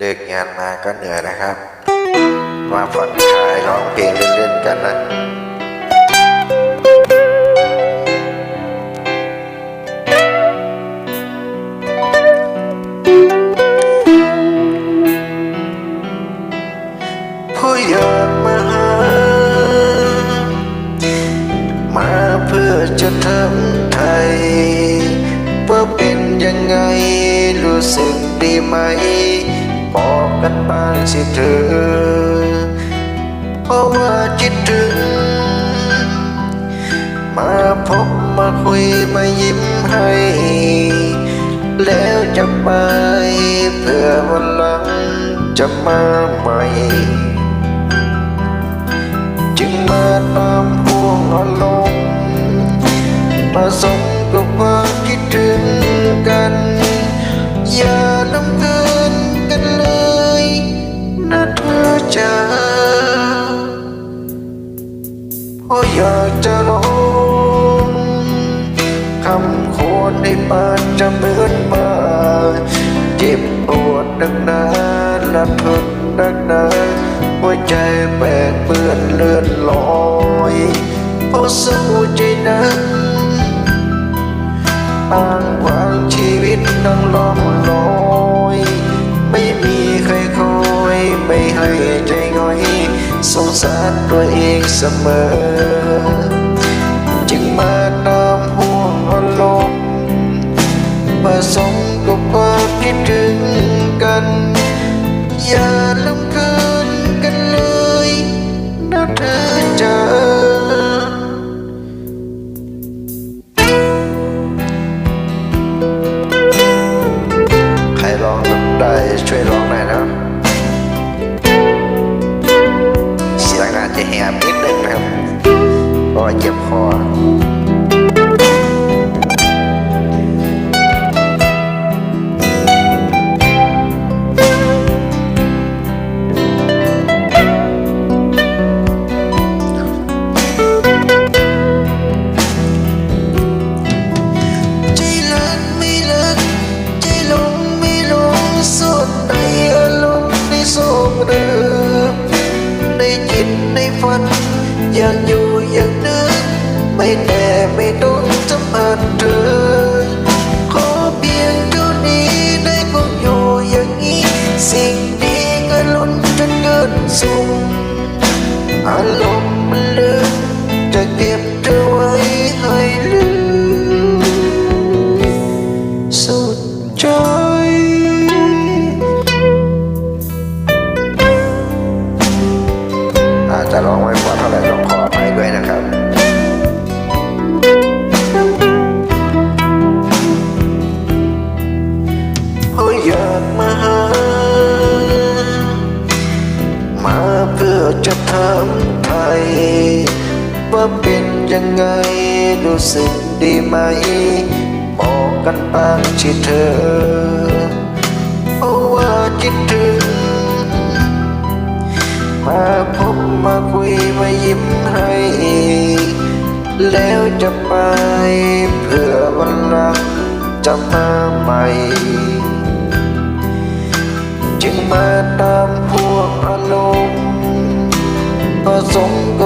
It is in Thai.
เลิกงานมาก็เหนื่อยนะครับ มาผ่อนคลายร้องเพลงเล่นๆกันนะผู้อยากมาหามาเพื่อจะทำไทยว่าเป็นยังไงรู้สึกดีไหม บอกกันบ้างสิเธอ เพราะว่าคิดถึง มาพบมาคุยมายิ้มให้ แล้วจะไปเพื่อวันหลังจะมาใหม่ จึงมาตามห่วงอารมณ์มาสม อยากจะลองคำโคนในปานจะเหมือนมาเจ็บปวดดักหนาและทนดักหนาหัวใจแปลกเปื้อนเลื่อนลอยเพราะสู้ใจนั้นอ้างวางชีวิตนั่งลอง ตัวเองเสมอ แหบนิดนึงนะครับเพราะเจ็บคอ อยากอยู่อย่างนั้นไม่แต่ไม่ต้องจำอันเธอขอเพียงเท่านี้ได้คงอยู่อย่างนี้ สิ่งดีก็ล้นจนเกินสูง ยังไงรู้สึกดีไหม บอกกันบ้างที่เธอเพราะว่าคิดถึง มาพบมาคุยมายิ้มให้ แล้วจะไปเพื่อวันหลังจะมาใหม่ จึงมาตามพวกอารมณ์ผสมกับ